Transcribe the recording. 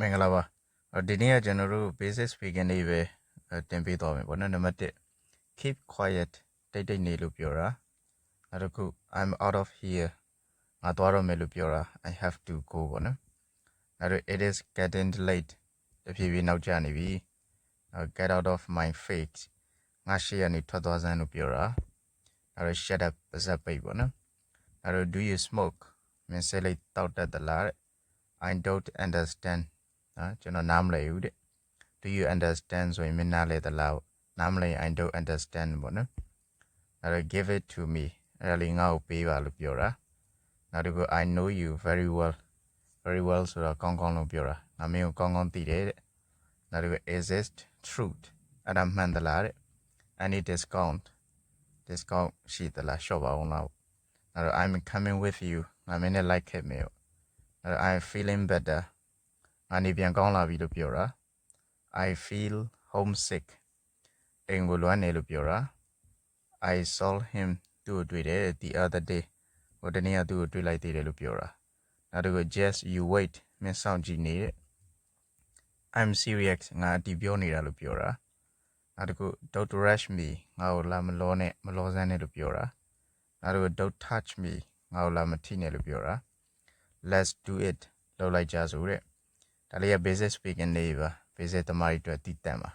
မင်္ဂလာပါအော်ဒီနေ့ကကျွန်တော်တို့ basic speaking လေးပဲအဲတင်ပေးသွားမယ်ပေါ့နော်နံပါတ်1 keep quiet တိတ်တိတ်နေလို့ပြောတာနောက်တစ်ခု i'm out of here ငါသွားတော့မယ်လို့ပြောတာ i have to go ပေါ့နော်နောက်တစ် it is getting late တဖြည်းဖြည်းနောက်ကျနေပြီနောက် get out of my face ငါရှေ့ကနေထွက်သွားစမ်းလို့ပြောတာနောက်တစ် shut up ပါဇက်ပိတ်ပေါ့နော်နောက်တစ် do you smoke မင်းစိတ်လိုက်တောက်တတ်သလားတဲ့ I don't understand နော်ကျွန်တော်နားမလည်ဘူးတဲ့ Do you understand ဆိုရင်မင်းနားလည်သလားပေါ့နားမလည်ရင် I don't understand ပေါ့နော်အဲ့တော့ give it to me အဲ့ဒါလေးငါ့ကိုပေးပါလို့ပြောတာနောက်တစ်ခု I know you very well very well ဆိုတော့ကောင်းကောင်းလို့ပြောတာငါမင်းကိုကောင်းကောင်းသိတယ်တဲ့နောက်တစ်ခု is it truth အဲ့ဒါမှန်သလားတဲ့ any discount discount ရှိသလားရှော့ပါအောင်လားပေါ့နောက်တော့ I'm coming with you ငါမင်းနဲ့ like ခဲ့မယ်ပေါ့အဲ့တော့ I'm feeling better ငါနေပြန်ကောင်းလာပြီလို့ပြောတာ I feel homesick အိမ်ကိုလွမ်းနေလို့ပြောတာ I saw him သူ့ကိုတွေ့တယ် the other day ဟိုတနေ့ကသူ့ကိုတွေ့လိုက်သေးတယ်လို့ပြောတာနောက်တစ်ခု just you wait မင်းစောင့်ကြည့်နေတဲ့ I'm serious ငါဒီပြောနေတာလို့ပြောတာနောက်တစ်ခု don't rush me ငါ့ကိုလာမလောနဲ့မလောစမ်းနဲ့လို့ပြောတာနောက်တစ်ခု don't touch me ငါ့ကိုလာမထိနဲ့လို့ပြောတာ let's do it လောက်လိုက်ကြဆိုတဲ့ ဒါလေးက basic speaking လေးပါ basic တမားတွေအတွက်တည်တတ်ပါ